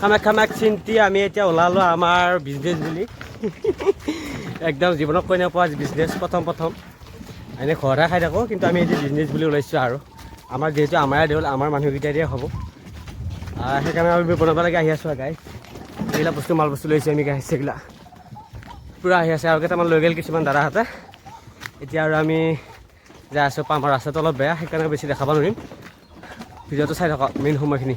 কামাখ্যা মাক চিন্তি আমি এতিয়া ওলালোঁ আমাৰ বিজনেছ বুলি। একদম জীৱনত কৈ নোপোৱা বিজনেছ প্ৰথম প্ৰথম। এনেই ঘৰতে খাই থাকোঁ কিন্তু আমি এতিয়া বিজনেছ বুলি ওলাইছোঁ আৰু। আমাৰ যিহেতু আমাৰে দেউল আমাৰ মানুহকেইটাৰে হ'ব। আহ, সেইকাৰণে আমি বনাব লাগে আহি আছোঁ গাই এইবিলাক বস্তু মাল বস্তু লৈছোঁ আমি গাইছে এইবিলাক পূৰা আহি আছে আৰু কেইটামান লৈ গ'ল কিছুমান দাদাহঁতে। এতিয়া আৰু আমি যাই আছোঁ পাম। আৰু ৰাস্তাটো অলপ বেয়া সেইকাৰণে বেছি দেখাব নোৱাৰিম ভিডিঅ'টো চাই থাকক মেইন সময়খিনি।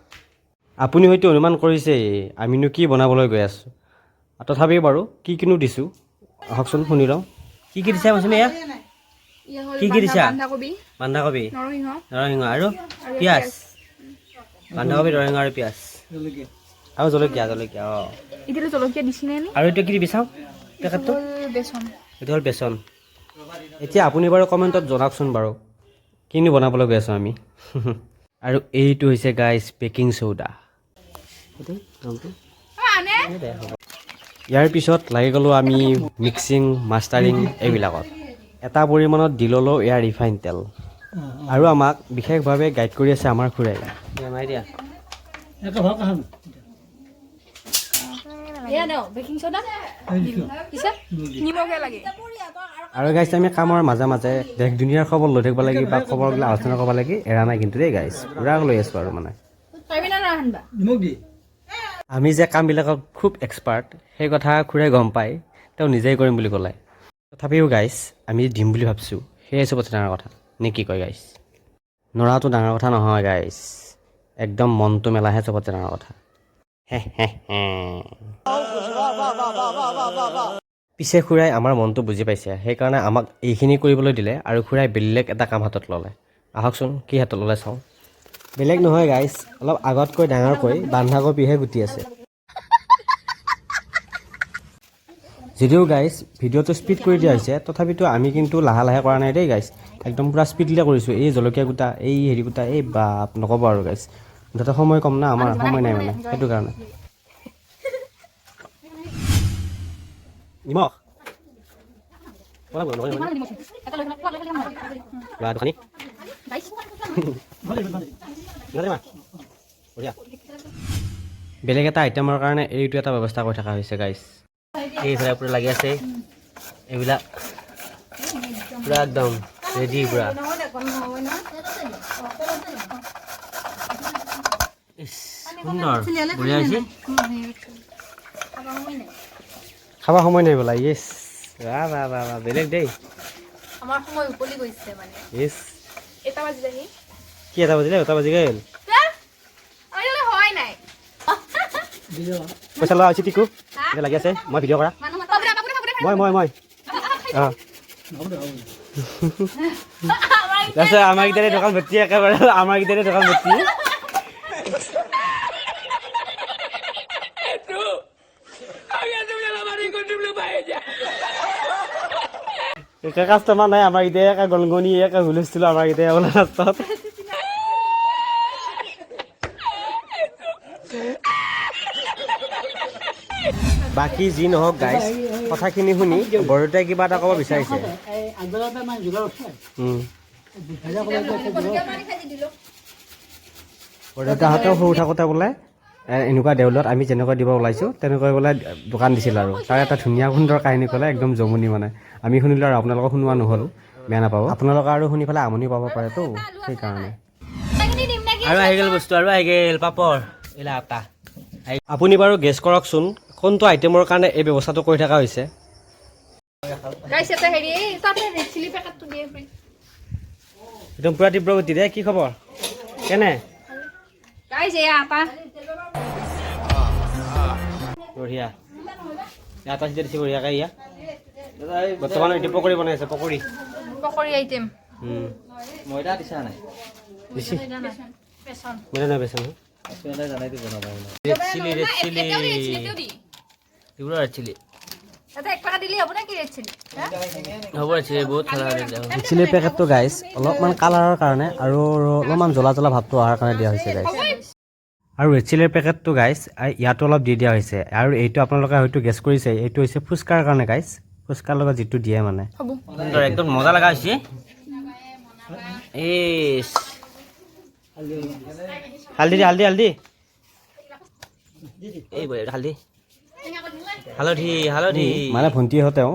আপুনি হয়তো অনুমান কৰিছে আমিনো কি বনাবলৈ গৈ আছোঁ। তথাপিও বাৰু কি কিনো দিছোঁ। আহকচোন শুনি লওঁ। কি কি দিছা কৈছে এয়া? কি কি দিছা? বন্ধাকবি নৰসিংহ আৰু পিঁয়াজ। বন্ধাকবি নৰসিংহ আৰু পিঁয়াজ। আৰু জলকীয়া জলকীয়া অঁ। জলকীয়া দিছিলে আৰু এইটো কি দিবি চাওঁ? পেকেটটো? বেচন। এইটো হ'ল বেচন। এতিয়া আপুনি বাৰু কমেণ্টত জনাওকচোন বাৰু কিনো বনাবলৈ গৈ আছোঁ আমি। আৰু এইটো হৈছে গাইজ বেকিং চ'ডা ইয়াৰ পিছত লাগি গ'লোঁ আমি মিক্সিং মাষ্টাৰিং এইবিলাকত। এটা পৰিমাণত দি ল'লোঁ এয়া ৰিফাইন তেল। আৰু আমাক বিশেষভাৱে গাইড কৰি আছে আমাৰ খুৰাই আৰু গাইছ আমি কামৰ মাজে মাজে। দেশ দুনীয়াৰ খবৰ লৈ থাকিব লাগে বা খবৰবিলাক আলোচনা কৰিব লাগে। এৰা নাই কিন্তু দেই গাইছ। পূৰা লৈ আছোঁ আৰু মানে। আমি যে কামবিলাকত খুব এক্সপাৰ্ট সেই কথা খুৰাই গম পায়। তেওঁ নিজেই কৰিম বুলি ক'লে। তথাপিও গাইছ আমি দিম বুলি ভাবিছোঁ। সেয়াই চবতছে ডাঙৰ কথা। নে কি কয় গাইছ নৰাটো ডাঙৰ কথা নহয় গাইছ একদম মনটো মেলাহে চবতছে ডাঙৰ কথা। পিছে খুৰাই আমাৰ মনটো বুজি পাইছে। সেইকাৰণে আমাক এইখিনি কৰিবলৈ দিলে আৰু খুৰাই বেলেগ এটা কাম হাতত ল'লে। আহকচোন কি হাতত ল'লে চাওঁ। বেলেগ নহয় গাইছ অলপ আগতকৈ ডাঙৰকৈ বন্ধাকবিহে গুটি আছে। যদিও গাইছ ভিডিঅ'টো স্পীড কৰি দিয়া হৈছে তথাপিতো আমি কিন্তু লাহে লাহে কৰা নাই দেই গাইছ একদম পূৰা স্পীডলৈ কৰিছোঁ। এই জলকীয়া গোটা এই হেৰি গোটা এই বাপ নক'ব আৰু গাইছ মুঠতে সময় কম না আমাৰ সময় নাই মানে সেইটো কাৰণে। নিমখ। দোকানী বেলেগ এটা আইটেমৰ কাৰণে এইটো এটা ব্যৱস্থা কৰি থকা হৈছে গাইছ এইফালে পূৰা লাগি আছে। এইবিলাক পূৰা একদম ৰেডি পূৰা। সুন্দৰ। বঢ়িয়া হৈছে। খাব সময় নাই বোলা ইয়েছ বাহ বাহ বাহ বেলেগ দেই। আমাৰ সময় উকলি গৈছে মানে। ইয়েছ এটা বাজি যাহি কি এটা বাজিলে এটা বাজি গেল আজিলৈ হয় নাই। পইচা লোৱা হৈছে টিকু। এতিয়া লাগি আছে মই ভিডিঅ' কৰা। মই মই মই। অঁ। তাৰপিছত আমাৰ কেইটাৰে দোকান ভৰ্তি একেবাৰে আমাৰ কেইটাৰে দোকান ভৰ্তি। একে কাষ্টমাৰ নাই আমাৰ কেইটাই একে গণগণি একে হুলস্থুল আমাৰ কেইটাই বোলে লাষ্টত বাকী যি নহওক গাইজ কথাখিনি শুনি বৰদেউতাই কিবা এটা ক'ব বিচাৰিছে। বৰদেউতাহঁতেও সৰু থাকোঁতে বোলে এনেকুৱা দেউলত আমি যেনেকৈ দিব ওলাইছোঁ তেনেকৈ বোলে দোকান দিছিল আৰু। তাৰ এটা ধুনীয়া সুন্দৰ কাহিনী ক'লে একদম জমনি মানে। আমি শুনিলোঁ আৰু আপোনালোকক শুনোৱা নহ'ল বেয়া নাপাব। আপোনালোকে আৰু শুনি পেলাই আমনি পাব পাৰেতো সেইকাৰণে। আৰু আহি গ'ল বস্তু আৰু আহি গ'ল পাপৰ। এইলা আটা আপুনি বাৰু গেছ কৰকচোন কোনটো আইটেমৰ কাৰণে এই ব্যৱস্থাটো কৰি থকা হৈছে। একদম পূৰা তীব্ৰ গতি দে কি খবৰ? কেনে? গাইছ আটা বঢ়িয়া। আটা চিটা দিছে বঢ়িয়াকৈ ইয়া। বৰ্তমান এতিয়া পকৰি বনাই আছে পকৰি। পকৰী আইটেম। ময়দা দিছা নাই? দিছি। মজা নাই বেচন। Chilli red chilli. এইবোৰ ৰেড চিলি চিলি। পেকেটটো গাইছ অলপমান কালাৰৰ কাৰণে আৰু অলপমান জ্বলা জ্বলা ভাৱটো অহাৰ কাৰণে দিয়া হৈছে গাইছ আৰু ৰেড চিলিৰ পেকেটটো গাইছ ইয়াতো অলপ দি দিয়া হৈছে। আৰু এইটো আপোনালোকে হয়তো গেছ কৰিছে এইটো হৈছে ফুচকাৰ কাৰণে গাইছ ফুচকাৰ লগত যিটো দিয়ে মানে। একদম মজা লগা হৈছে। হালধি দি হালধি হালধি। এই হালধি। হালধি হালধি। মানে ভণ্টিহঁতেও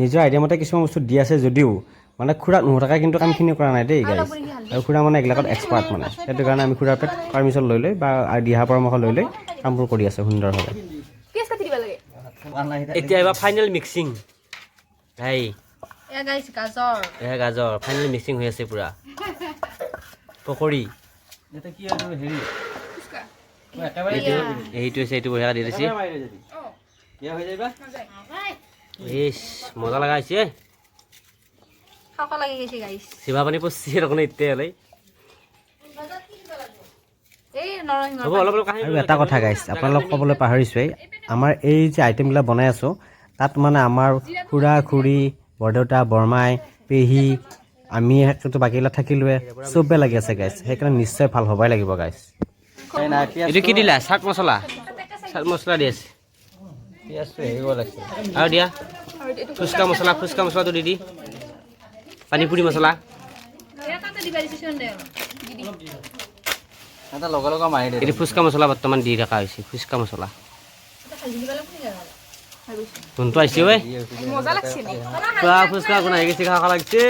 নিজৰ আইডিয়ামতে কিছুমান বস্তু দি আছে যদিও মানে খুৰাক নোহোৱাকৈ কিন্তু কামখিনি কৰা নাই দেই গাইছ আৰু খুৰা মানে এইবিলাকত এক্সপাৰ্ট মানে। সেইটো কাৰণে আমি খুৰাৰ পৰা পাৰ্মিশ্যন লৈ লৈ বা দিহা পৰামৰ্শ লৈ লৈ কামবোৰ কৰি আছে সুন্দৰভাৱে। এতিয়া এইবাৰ ফাইনেল মিক্সিং হেই গাজৰ। এয়া গাজৰ। ফাইনেল মিক্সিং হৈ আছে পূৰা। পকৰি। এইটো এইটো হৈছে এইটো বঢ়িয়া দি দিছে। ইছ মজা লগা হৈছে। খাব লাগি গৈছে পানী কাহি আৰু এটা কথা গাইছ আপোনালোক ক'বলৈ পাহৰিছোৱেই আমাৰ এই যে আইটেমবিলাক বনাই আছোঁ তাত মানে আমাৰ খুৰা খুৰী বৰদেউতা বৰমাই পেহী আমি সেইটো বাকীবিলাক থাকিলোৱে। চবে লাগি আছে গাইছ সেইকাৰণে নিশ্চয় ভালো হ'বই লাগিব গাইছ এইটো কি দিলা? চাট মছলা? চাট মছলা দি আছে। আৰু দিয়া। ফুচকা মছলা ফুচকা মছলাটো দি দি। পানী পুৰি মছলা এয়া তাতে দিবা দিছে দে এটা ফুচকা মছলা বৰ্তমান দি থকা হৈছে ফুচকা মছলা কোনটো আহিছে ঐ ফুচকা গুণাই গৈছে খাব লাগিছে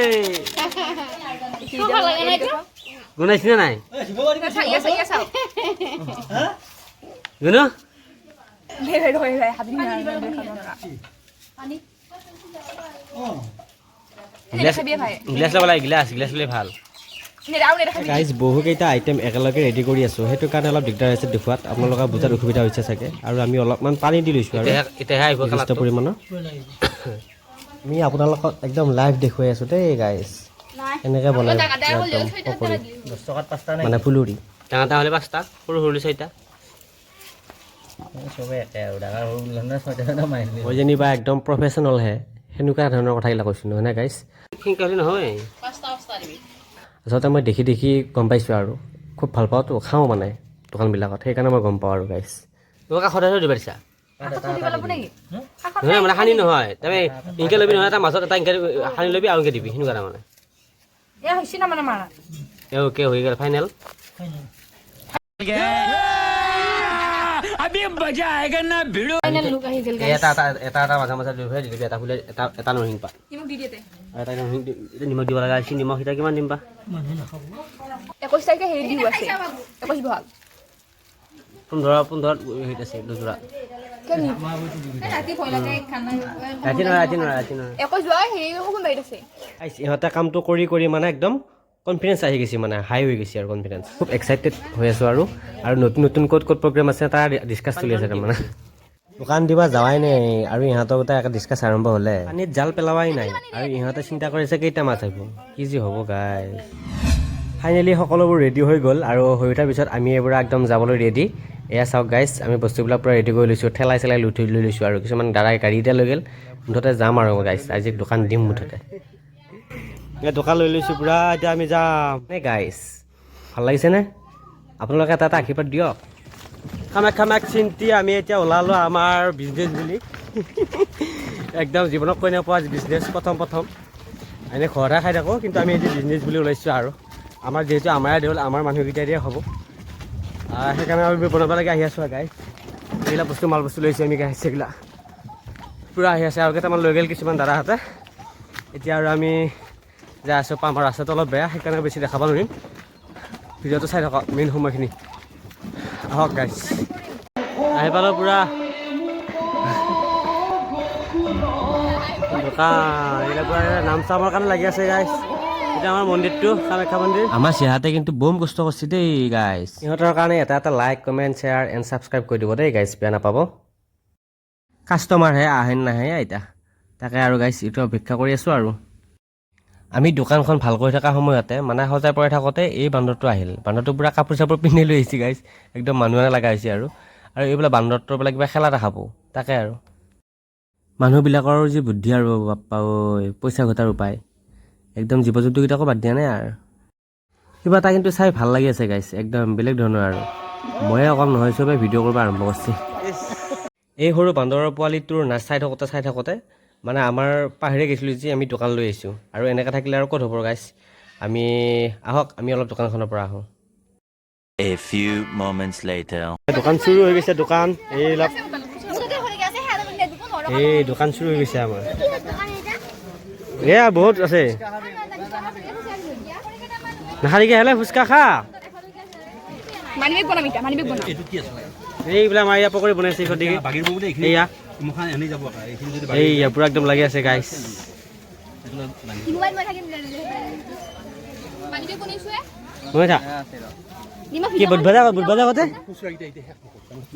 গুণাইছে নে নাই ইয়া ইয়া গুণু পানী গিলাচ গিলাচ ল'ব লাগে গিলাচ গিলাচ ল'লে ভালো। গাইজ বহুকেইটা আইটেম একেলগে ৰেডি কৰি আছোঁ। সেইটো কাৰণে অলপ দিগদাৰ হৈছে দেখুৱাত। আপোনালোকৰ বুজাত অসুবিধা হৈছে চাগে। আৰু আমি অলপমান পানী দি লৈছোঁ আৰু এতিয়াহে এতিয়াহে আহিব যথেষ্ট পৰিমাণৰ। আমি আপোনালোকক একদম লাইভ দেখুৱাই আছোঁ দেই গাইজ এনেকৈ বনাই একদম দহ টকাত পাঁচটা মানে ফুলুৰি। ডাঙৰ ডাঙৰ হ'লে পাঁচটা সৰু সৰু মই যেনিবা একদম প্ৰফেচনেলহে সেনেকুৱা ধৰণৰ কথাবিলাক কৈছোঁ নহয় নে গাইজ সেনেকৈ নহয়। আচলতে মই দেখি দেখি গম পাইছোঁ আৰু। খুব ভালো পাওঁতো খাওঁ মানে দোকানবিলাকত। সেইকাৰণে মই গম পাওঁ আৰু গাইজ কাষত সদায় দিব নেকি? নহয় মানে সানি নহয়। তাৰমানে ইনকে ল'বি নহয় এটা মাজত এটা ইনকে সানি ল'বি আৰু ইনকে দিবি সেনেকুৱা তাৰমানে হৈছে না মানে মাৰা? অ'কে হৈ গ'ল ফাইনেল ইহঁতে কামটো কৰি কৰি মানে একদম কনফিডেঞ্চ আহি গৈছে মানে হাই হৈ গৈছে আৰু কনফিডেঞ্চ খুব এক্সাইটেড হৈ আছোঁ আৰু আৰু নতুন নতুন ক'ত ক'ত প্ৰগ্ৰেম আছে তাৰ ডিছকাছ চলি আছে তাৰমানে। দোকান দিবা যাৱাই নাই আৰু ইহঁতৰ গোটেই এটা ডিছকাছ আৰম্ভ হ'লে। পানীত জাল পেলোৱাই নাই আৰু ইহঁতে চিন্তা কৰিছে কেইটা মাছ আহিব কি যি হ'ব গাই ফাইনেলি সকলোবোৰ ৰেডি হৈ গ'ল আৰু হৈ উঠাৰ পিছত আমি এইবোৰ একদম যাবলৈ ৰেডি এয়া চাওক গাইজ আমি বস্তুবিলাক পূৰা ৰেডি কৰি লৈছোঁ ঠেলাই চেলাই লৈ থৈ লৈ লৈছোঁ আৰু কিছুমান দাদাই গাড়ীতে লৈ গ'ল মুঠতে যাম আৰু গাইজ আজি দোকান দিম মুঠতে। এতিয়া দোকান লৈ লৈছোঁ পূৰা এতিয়া আমি যাম। নে গাইজ ভাল লাগিছেনে আপোনালোকে এটা এটা আশীৰ্বাদ দিয়ক। কামাখ্যা মাক চিন্তি আমি এতিয়া ওলালোঁ আমাৰ বিজনেছ বুলি। একদম জীৱনত কৈ নোপোৱা বিজনেছ প্ৰথম প্ৰথম। এনেই ঘৰতে খাই থাকোঁ কিন্তু আমি এতিয়া বিজনেছ বুলি ওলাইছোঁ আৰু। আমাৰ যিহেতু আমাৰে দেউল আমাৰ মানুহকেইটাই হ'ব। আহ, সেইকাৰণে আমি বনাবলৈকে আহি আছোঁ গাই এইবিলাক বস্তু মাল বস্তু লৈছোঁ আমি গাইছ এইবিলাক পূৰা আহি আছে আৰু কেইটামান লৈ গ'ল কিছুমান দাদাহঁতে। এতিয়া আৰু আমি যাই আছোঁ পাম ৰাস্তাটো অলপ বেয়া সেইকাৰণে বেছি দেখাব নোৱাৰিম ভিডিঅ'টো চাই থাকক মেইন সময়খিনি। আহক গাইছ আহি পালোঁ পূৰা। দোকান নাম চামৰ কাৰণে লাগি আছে গাইছ এতিয়া আমাৰ মন্দিৰটো কামাখ্যা মন্দিৰ। আমাৰ চেহাতে কিন্তু বম কষ্ট কৰিছে দেই গাইজ সিহঁতৰ কাৰণে এটা এটা like comment share and subscribe কৰি দিব দেই গাইজ বেয়া নাপাব। কাষ্টমাৰহে আহে নাহে এতিয়া তাকে আৰু গাইজ এইটো অপেক্ষা কৰি আছোঁ আৰু। আমি দোকানখন ভাল কৰি থকা সময়তে মানে সজাই পৰাই থাকোঁতে এই বান্দৰটো আহিল। বান্দৰটো পূৰা কাপোৰ চাপোৰ পিন্ধি লৈ আহিছে গাইছ একদম মানুহে লগা হৈছে আৰু। আৰু এইবিলাক বান্দৰটোৰ বোলে কিবা খেলা দেখাব। তাকে আৰু। মানুহবিলাকৰ যি বুদ্ধি আৰু বাপ্পা ঐ পইচা ঘটাৰ উপায়। একদম জীৱ জন্তুকেইটাকো বাদ দিয়া নাই আৰু? কিবা এটা কিন্তু চাই ভাল লাগি আছে গাইছ একদম বেলেগ ধৰণৰ আৰু। ময়ে অকল নহয় চবে ভিডিঅ' কৰিব আৰম্ভ কৰিছে। এই সৰু বান্দৰৰ পোৱালিটোৰ নাচ চাই থাকোঁতে চাই থাকোঁতে মানে আমাৰ পাহৰি গৈছিলোঁ যে আমি দোকান লৈ আহিছোঁ আৰু এনেকৈ থাকিলে আৰু ক'ত হ'ব গাইছ আমি আহক আমি অলপ দোকানখনৰ পৰা আহোঁ। A few moments later. দোকান চুৰি হৈ গৈছে দোকান। নোৱাৰো এই দোকান চুৰি হৈ গৈছে আমাৰ। এয়া বহুত আছে। নাখালিকে হ'লে ফুচকা খা। মানিবেগ বনাম এতিয়া মানিবেগ বনাম। এইবিলাক আমাৰ ইয়াৰ পকৰি বনাইছে এইয়া। এইয়া পূৰা একদম লাগি আছে গাইছ মোবাইল মই থাকিম মানিবেগ বনাইছোৱে নহয় থা নিমখ কি বুধ বজা বুধ বজা কতে?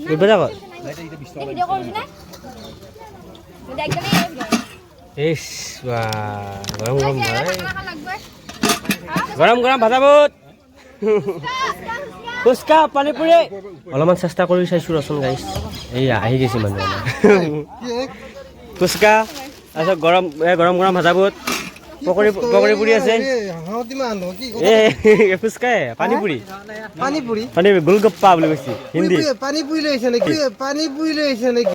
বুধ বজা কত ভিডিঅ' কৰিছো নে? একদমেই ইছ বা গৰম গৰম ভাই। লাগবে গৰম গৰম ভাজা বুট। ফুচকা পানী পুৰি অলপমান চেষ্টা কৰি চাইছোঁ ৰচোন গাইছ এইয়া আহি গৈছে মানুহ ফুচকা তাৰপিছত গৰম গৰম গৰম ভাজা বুট পকৰি পকৰি পুৰি আছে। এই ফুচকাই পানী পুৰি পানী পুৰি পানী গোলগপ্পা বুলি কৈছে হিন্দী। পানী পুৰি লৈ আহিছে নেকি? পানী পুৰি লৈ আহিছে নেকি?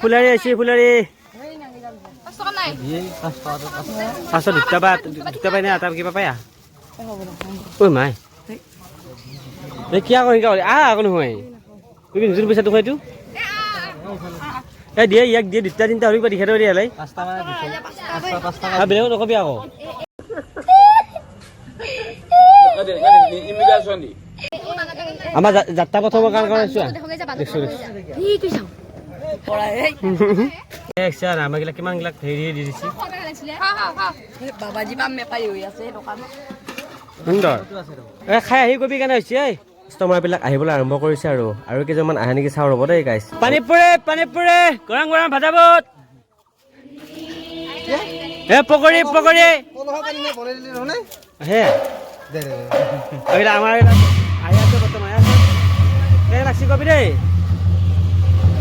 ফুলাৰী পাঁচ টকা নাই পাছত দুটা বা, দুটা পাই নে, এটা কিবা পাই ঐ, মাই। এই, কিয় আকৌ শিকা আহ আকৌ নহয়। তুমি যোন পইচাটো এইটো এই, দিয়ে, ইয়াক দিয়ে, দুটা, তিনিটা হৰি দিখা দিব দিয়ে আৰু বেলেগক নকবি আকৌ। আমাৰ যাত্ৰা প্ৰথমৰ কাৰণ কাৰণে চোৱা দেখছ দেখছ কিমান গিলাক হেৰি দি দিছে? বাবাজী পাম মেপাৰী হৈ আছে দোকান সুন্দৰ। এ খাই আহি কবি কেনে হৈছে এই? কাষ্টমাৰবিলাক আহিবলৈ আৰম্ভ কৰিছে আৰু। আৰু কেইজনমান আহে নেকি চাওঁ ৰ'ব দেই গাইছ পানী পুৰে পানী পুৰে গৰম গৰম ভাজা বুট এ পকৰি পকৰি। হে আমাৰ আহি আছে বৰ্তমান আহি আছে। লাগছি কবি দেই।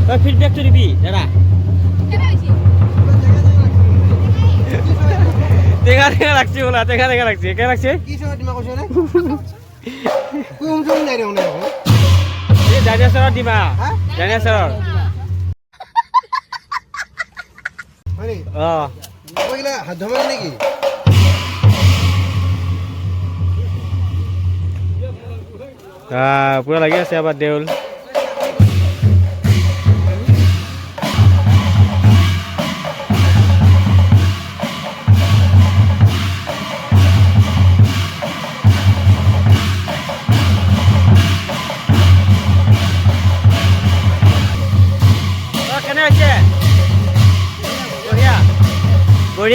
তই ফিডবেকটো দিবি দাদা টেঙা টেঙা লাগছি বোলা টেঙা টেঙা লাগছি কেনে লাগছি কি সময় তোমাক কৈছো নে কুম চুম নাই? ডাইনেশ্বৰৰ হয় নেকি অঁ কৈগিলা হাত ধোৱা নেকি আহ, পুৰা লাগি আছে আমাৰ দেউল।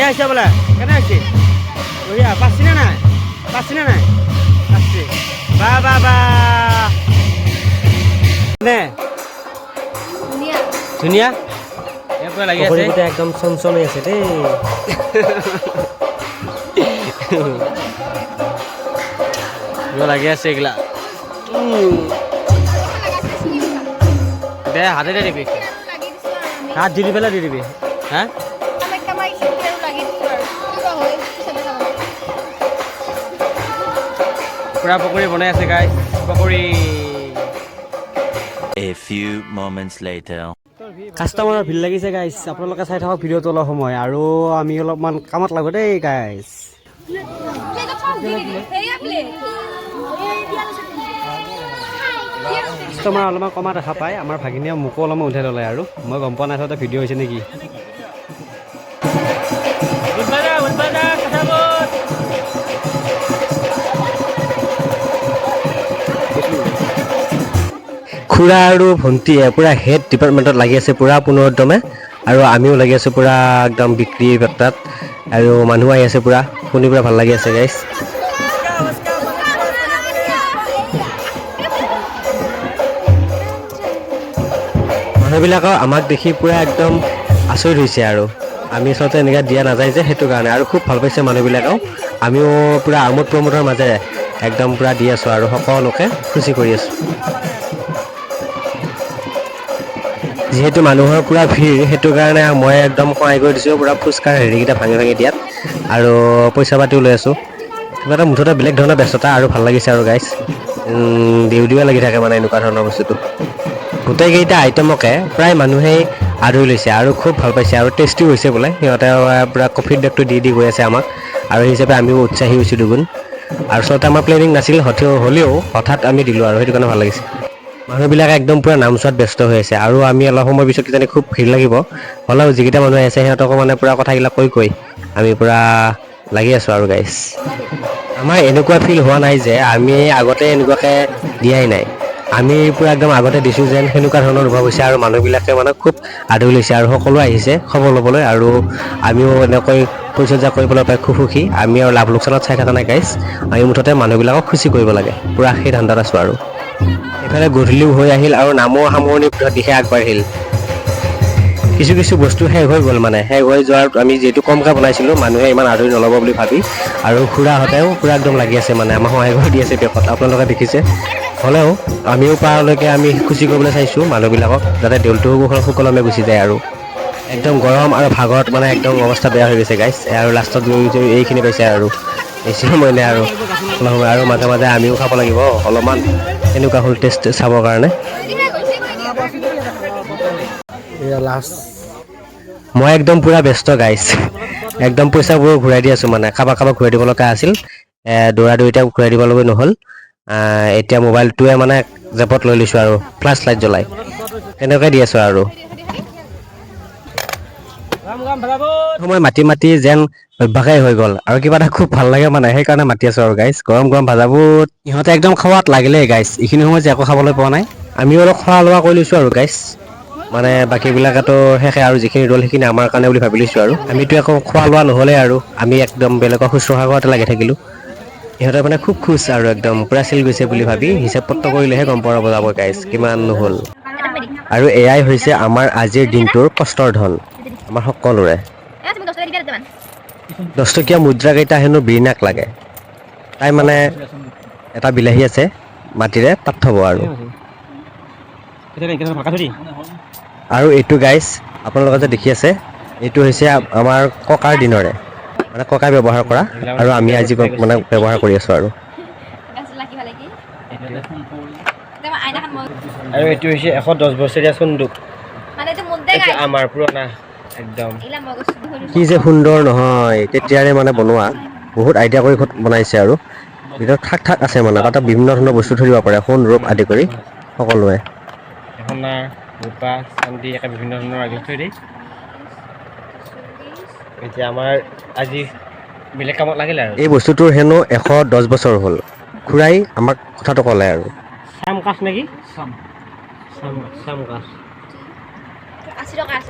হৈছে বোলে? কেনে হৈছে বঢ়িয়া পাইছিনে নাই? পাইছিনে নাই? পাইছে বা বা বা। নে। ধুনীয়া। একদম চমচমাই আছে দেই। লাগি আছে এইগিলা। দে দিবি। দিছো আৰু আমি। হাত দি দি পেলাই দি দিবি। হা? পুৰা পকৰি বনাই আছে গাই পকৰি। A few moments later. কাষ্টমাৰৰ ভিৰ লাগিছে গাইছ আপোনালোকে চাই থাকক ভিডিঅ'টো অলপ সময়। আৰু আমি অলপমান কামত লাগো দেই গাইছ কাষ্টমাৰ অলপমান কমা দেখা পায়। আমাৰ ভাগিনীয়ে মোকো অলপমান উঠাই ল'লে আৰু। মই গম পোৱা নাই ভিডিঅ' হৈছে নেকি? খুৰা আৰু ভণ্টিয়ে পূৰা হেড ডিপাৰ্টমেণ্টত লাগি আছে, পূৰা পুনৰদমে আৰু আমিও লাগি আছোঁ পূৰা একদম বিক্ৰী বাৰ্তাত আৰু মানুহ আহি আছে পূৰা, শুনি পূৰা ভালো লাগি আছে গাইছ মানুহবিলাকৰ আমাক দেখি পূৰা একদম আচৰিত হৈছে আৰু। আমি আচলতে এনেকৈ দিয়া নাযায় যে সেইটো কাৰণে, আৰু খুব ভালো পাইছে মানুহবিলাকেও। আমিও পূৰা আমোদ প্ৰমোদৰ মাজেৰে একদম পূৰা দি আছোঁ আৰু সকলোকে খুচি কৰি আছোঁ। যিহেতু মানুহৰ পূৰা ভিৰ, সেইটো কাৰণে মই একদম সহায় কৰি দিছোঁ, পূৰা ফুচকাৰ হেৰিকেইটা ভাঙি ভাঙি দিয়াত। আৰু পইচা পাতিও লৈ আছোঁ। কিবা এটা মুঠতে বেলেগ ধৰণৰ ব্যস্ততা আৰু ভালো লাগিছে আৰু গাইছ দিও দিও লাগি থাকে মানে এনেকুৱা ধৰণৰ বস্তুটো। গোটেইকেইটা আইটেমকে প্ৰায় মানুহেই আদৰি লৈছে আৰু খুব ভালো পাইছে আৰু টেষ্টিও হৈছে বোলে। সিহঁতে পূৰা কফিৰ ডেকটো দি দি গৈ আছে আমাক। আৰু সেই হিচাপে আমিও উৎসাহী হৈছোঁ দুগুণ। আৰু আচলতে আমাৰ প্লেনিং নাছিল হ'লেও হঠাৎ আমি দিলোঁ আৰু সেইটো কাৰণে ভালো লাগিছে। মানুহবিলাকে একদম পূৰা নাম চোৱাত ব্যস্ত হৈ আছে আৰু আমি অলপ সময় পিছত কিজানি খুব ভিৰ লাগিব। হ'লেও যিকেইটা মানুহ আছে সিহঁতকো মানে পূৰা কথাবিলাক কৈ কৈ আমি পূৰা লাগি আছোঁ আৰু গাইছ আমাৰ এনেকুৱা ফিল হোৱা নাই যে আমি আগতে এনেকুৱাকৈ দিয়াই নাই। আমি পূৰা একদম আগতে দিছোঁ যেন সেনেকুৱা ধৰণৰ অনুভৱ হৈছে আৰু মানুহবিলাকে মানে খুব আদৰি লৈছে আৰু সকলো আহিছে খবৰ ল'বলৈ আৰু আমিও এনেকৈ পৰিচৰ্যা কৰিবলৈ পাই খুব সুখী। আমি আৰু লাভ লোকচানত চাই থকা নাই গাইছ আমি মুঠতে মানুহবিলাকক খুচি কৰিব লাগে। পূৰা সেই ধান্দাত আছোঁ আৰু। এইফালে গধূলিও হৈ আহিল আৰু নামো সামৰণি দিশে আগবাঢ়িল। কিছু কিছু বস্তু শেষ হৈ গ'ল মানে। শেষ হৈ যোৱাৰ আমি যিহেতু কমকৈ বনাইছিলোঁ, মানুহে ইমান আদৰি নল'ব বুলি ভাবি আৰু খুৰাহঁতেও পূৰা একদম লাগি আছে মানে আমাক সহায় কৰি দি আছে বেকত আপোনালোকে দেখিছে। হ'লেও আমিও পাৰালৈকে আমি খুচি কৰিবলৈ চাইছোঁ মানুহবিলাকক, যাতে দেউলটো সুকলমে গুচি যায় আৰু। একদম গৰম আৰু ভাগৰত মানে একদম অৱস্থা বেয়া হৈ গৈছে গাইছ আৰু লাষ্টত এইখিনি পাইছে আৰু। সময় নাই আৰু। আৰু মাজে মাজে আমিও খাব লাগিব, অলপমান। এনেকুৱা হ'ল টেষ্ট চাবৰ কাৰণে। মই একদম পূৰা ব্যস্ত গাইছ একদম পইচাবোৰ ঘূৰাই দি আছোঁ মানে কাৰোবাক কাৰোবাক ঘূৰাই দিব লগা আছিল। দৌৰা দৌৰিতে ঘূৰাই দিবলৈ নহ'ল। এতিয়া মোবাইলটোৱে মানে জেপত লৈ লৈছোঁ আৰু ফ্লাছ লাইট জ্বলাই। তেনেকৈ দি আছোঁ আৰু। সময় মাতি মাতি যেন অভ্যাসেই হৈ গ'ল আৰু কিবা এটা খুব ভাল লাগে মানে সেইকাৰণে মাতি আছোঁ আৰু গাইছ গৰম গৰম ভাজাবোৰ ইহঁতে একদম খোৱাত লাগিলেই গাইছ এইখিনি সময়ত যে একো খাবলৈ পোৱা নাই। আমিও অলপ খোৱা লোৱা কৰি লৈছোঁ আৰু গাইছ মানে বাকীবিলাকেতো শেষে আৰু যিখিনি ৰ'ল সেইখিনি আমাৰ কাৰণে বুলি ভাবি লৈছোঁ আৰু। আমিতো একো খোৱা লোৱা নহ'লে আৰু। আমি একদম বেলেগক শুশ্ৰূষা কৰাতে লাগি থাকিলোঁ। ইহঁতে মানে খুব খুচ আৰু একদম পূৰা চিল গৈছে বুলি ভাবি হিচাপ পত্ৰ কৰিলেহে গম পোৱা যাব গাইছ কিমান নহ'ল। আৰু এয়াই হৈছে আমাৰ আজিৰ দিনটোৰ কষ্টৰ ধন। আমাৰ সকলোৰে দহটকীয়া মুদ্ৰাকেইটা হেনো বিৰিণাক লাগে। তাই মানে এটা বিলাহী আছে মাটিৰে তাত থ'ব আৰু। আৰু এইটো গাইছ আপোনালোকে যে দেখি আছে এইটো হৈছে আমাৰ ককাৰ দিনৰে। মানে ককাই ব্যৱহাৰ কৰা আৰু আমি আজি মানে ব্যৱহাৰ কৰি আছোঁ আৰু। আৰু এইটো হৈছে এশ দহ বছৰীয়া চুন্দুক। মানে আমাৰ পুৰণা একদম। কি যে সুন্দৰ নহয় তেতিয়াৰে মানে বনোৱা। বহুত আইডিয়া কৰি বনাইছে আৰু। ভিতৰত ঠাক ঠাক আছে মানে তাতে বিভিন্ন ধৰণৰ বস্তু দিব পাৰে সোণ ৰূপ আদি কৰি সকলোৱে। সোণা ৰূপা চান্দি একে বিভিন্ন ধৰণৰ আগত থৈ দিয়ে এতিয়া আমাৰ আজি বেলেগ কামত লাগিলে আৰু। এই বস্তুটোৰ হেনো এশ দহ বছৰ হ'ল। খুৰাই আমাক কথাটো ক'লে আৰু। চাম কাঠ নেকি? চাম চাম কাঠ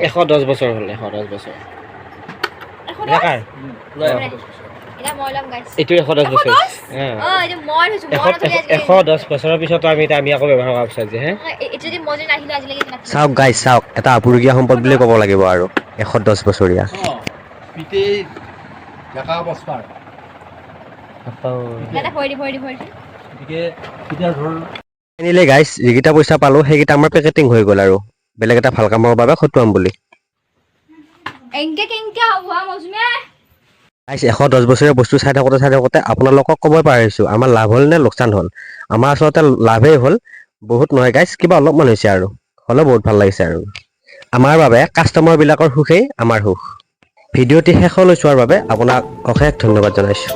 এশ দহ বছৰ হ'ল এশ দহ বছৰ। এনেই গাইছ যিকেইটা পইচা পালো সেইকেইটা আমাৰ পেকেটিং হৈ গ'ল আৰু। বেলেগ এটা ভাল কামৰ বাবে খটুৱাম বুলি। গাইছ এশ দহ বছৰীয়া বস্তু চাই থাকোঁতে চাই থাকোঁতে আপোনালোকক ক'বই পাৰিছোঁ আমাৰ লাভ হ'ল নে লোকচান হ'ল? আমাৰ আচলতে লাভেই হ'ল বহুত নহয় গাইছ কিবা অলপমান হৈছে আৰু হ'লেও বহুত ভাল লাগিছে আৰু। আমাৰ বাবে কাষ্টমাৰবিলাকৰ সুখেই আমাৰ সুখ। ভিডিঅ'টি শেষলৈ চোৱাৰ বাবে আপোনাক অশেষ ধন্যবাদ জনাইছোঁ।